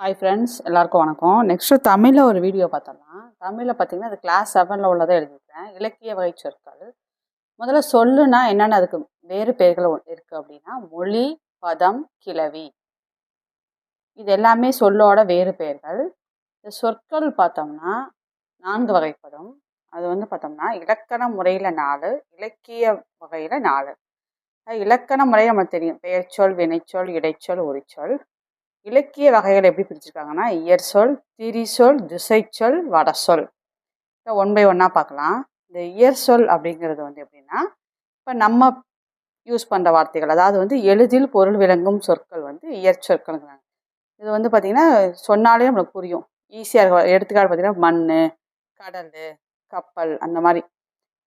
Hi friends எல்லாருக்கும் வணக்கம். Next தமிழில் ஒரு வீடியோ பார்த்தோம்னா தமிழில் பார்த்தீங்கன்னா அது கிளாஸ் செவனில் உள்ளதை எழுதியிருக்கேன் இலக்கிய வகை சொற்கள். முதல்ல சொல்லுனா என்னென்ன அதுக்கு வேறு பெயர்கள் இருக்குது அப்படின்னா மொழி பதம் கிளவி இது எல்லாமே சொல்லோட வேறு பெயர்கள். இந்த சொற்கள் பார்த்தோம்னா நான்கு வகைப்படும். அது வந்து பார்த்தோம்னா இலக்கண முறையில் நாலு இலக்கிய வகையில் நாலு. இலக்கண முறை நம்ம தெரியும். பெயர்ச்சொல் வினைச்சொல் இடைச்சொல் உரிச்சொல். இலக்கிய வகைகள் எப்படி பிரிச்சிருக்காங்கன்னா இயற்சொல் திரிசொல் திசைச்சொல் வடசொல் இப்போ ஒன் பை ஒன்னாக பார்க்கலாம். இந்த இயற்சொல் அப்படிங்கிறது வந்து எப்படின்னா இப்போ நம்ம யூஸ் பண்ணுற வார்த்தைகள் அதாவது வந்து எளிதில் பொருள் விளங்கும் சொற்கள் வந்து இயற்சொற்கள்ங்கிறாங்க இது வந்து பார்த்திங்கன்னா சொன்னாலே நம்மளுக்கு புரியும். ஈஸியாக இருக்கும் எடுத்துக்காட்டு பார்த்திங்கன்னா மண் கடல் கப்பல் அந்த மாதிரி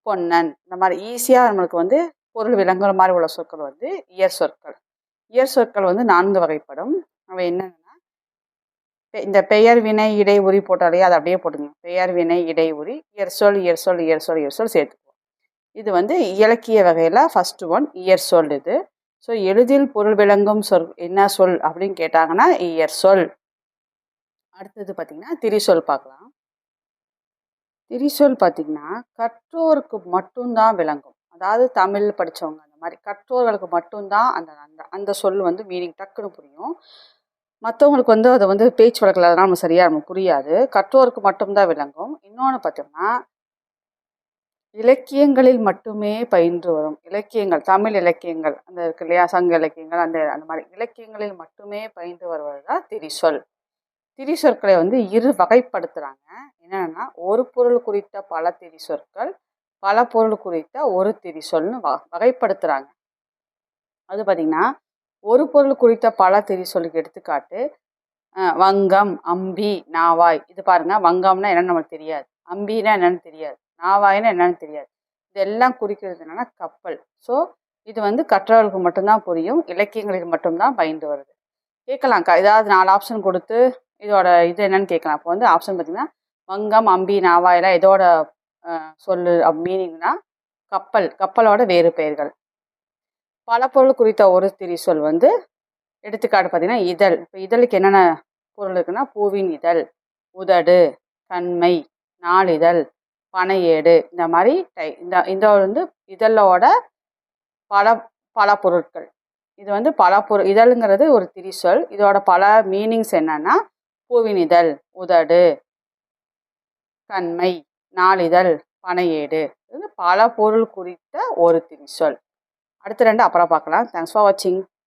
பொன்னன் இந்த மாதிரி ஈஸியாக நம்மளுக்கு வந்து பொருள் விளங்குற மாதிரி உள்ள சொற்கள் வந்து இயற் சொற்கள். இயற் சொற்கள் வந்து நான்கு வகைப்படும். அவை என்னன்னா இந்த பெயர் வினை இடை உரி போட்டாலே அதை அப்படியே போட்டுங்க பெயர் வினை இடை உரி இயற் சொல் இயற் சொல் சொல் சொல் சேர்த்துக்குவோம். இது வந்து இலக்கிய வகையில் ஃபஸ்ட்டு ஒன் இயர் சொல் இது. ஸோ எளிதில் பொருள் விளங்கும் சொல் என்ன சொல் அப்படின்னு கேட்டாங்கன்னா இயற் சொல். அடுத்தது பார்த்திங்கன்னா திரிசொல் பார்க்கலாம். திரிசொல் பார்த்திங்கன்னா கற்றோருக்கு மட்டும்தான் விளங்கும். அதாவது தமிழ் படித்தவங்க அந்த மாதிரி கற்றோர்களுக்கு மட்டும்தான் அந்த அந்த அந்த சொல் வந்து மீனிங் டக்குன்னு புரியும். மற்றவங்களுக்கு வந்து அதை வந்து பேச்சு வழக்கில் அதெல்லாம் நம்ம சரியாக நமக்கு புரியாது. கற்றோருக்கு மட்டும்தான் விளங்கும். இன்னொன்று பார்த்தோம்னா இலக்கியங்களில் மட்டுமே பயின்று வரும். இலக்கியங்கள் தமிழ் இலக்கியங்கள் அந்த இருக்கு இல்லையா? சங்க இலக்கியங்கள் அந்த அந்த மாதிரி இலக்கியங்களில் மட்டுமே பயின்று வருவது தான் திரிசொல். திரிசொற்களை வந்து இரு வகைப்படுத்துகிறாங்க என்னென்னா ஒரு பொருள் குறித்த பல திரிசொற்கள் பல பொருள் குறித்த ஒரு திரிசொல்னு வ வகைப்படுத்துகிறாங்க அது பார்த்திங்கன்னா ஒரு பொருள் குறித்த பல திரிசொல்லுக்கு எடுத்துக்காட்டு வங்கம் அம்பி நாவாய். இது பாருங்க வங்கம்னா என்னென்னு நமக்கு தெரியாது. அம்பினா என்னன்னு தெரியாது. நாவாய்னா என்னன்னு தெரியாது. இதெல்லாம் குறிக்கிறது என்னென்னா கப்பல். ஸோ இது வந்து கற்றவர்களுக்கு மட்டும்தான் புரியும் இலக்கியங்களுக்கு மட்டும்தான் பயந்து வருது. கேட்கலாம். க ஏதாவது நாலு ஆப்ஷன் கொடுத்து இதோட இது என்னன்னு கேட்கலாம். இப்போ வந்து ஆப்ஷன் பார்த்தீங்கன்னா வங்கம் அம்பி நாவாயெல்லாம் இதோட சொல்லு மீனிங்னா கப்பல். கப்பலோட வேறு பெயர்கள். பல பொருள் குறித்த ஒரு திரிசொல் வந்து எடுத்துக்காட்டு பார்த்தீங்கன்னா இதழ். இப்போ இதழுக்கு என்னென்ன பொருள் இருக்குன்னா பூவின் இதழ் உதடு கண்மை நாளிதழ் பனையேடு இந்த மாதிரி டை இந்த இந்த வந்து இதழோட பல பல பொருட்கள். இது வந்து பல பொருள் இதழுங்கிறது ஒரு திரிசொல். இதோட பல மீனிங்ஸ் என்னன்னா பூவின் இதழ் உதடு கண்மை நாளிதழ் பனையேடு. இது பல பொருள் குறித்த ஒரு திரிசொல். அடுத்த ரெண்டு அப்புறம் பார்க்கலாம். தேங்க்ஸ் ஃபார் வாட்சிங்